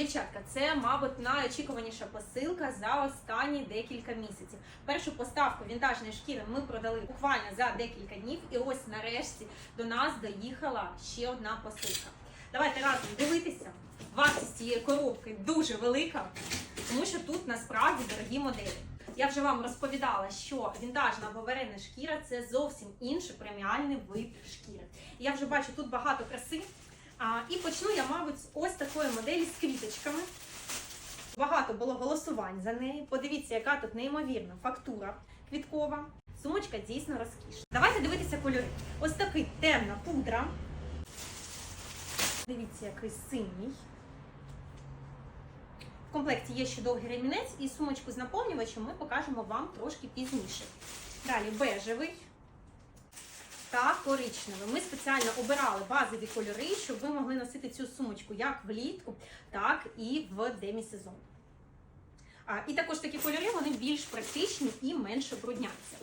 Дівчатка, це, мабуть, найочікуваніша посилка за останні декілька місяців. Першу поставку вінтажної шкіри ми продали буквально за декілька днів, і ось нарешті до нас доїхала ще одна посилка. Давайте разом дивитися. Вартість цієї коробки дуже велика, тому що тут насправді дорогі моделі. Я вже вам розповідала, що вінтажна або шкіра це зовсім інший преміальний вид шкіри. Я вже бачу тут багато краси. А, і почну я, мабуть, ось такої моделі з квіточками. Багато було голосувань за неї. Подивіться, яка тут неймовірна фактура квіткова. Сумочка дійсно розкішна. Давайте дивитися кольори. Ось такий темна пудра. Дивіться, який синій. В комплекті є ще довгий ремінець і сумочку з наповнювачем ми покажемо вам трошки пізніше. Далі бежевий та коричневий. Ми спеціально обирали базові кольори, щоб ви могли носити цю сумочку як влітку, так і в демісезон. І також такі кольори вони більш практичні і менше брудняться.